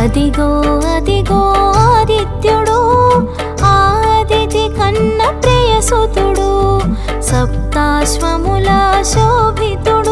అదిగో అదిగో ఆదిత్యుడు ఆదితి కన్న ప్రియసుతుడు సప్తాశ్వముల శోభితుడు.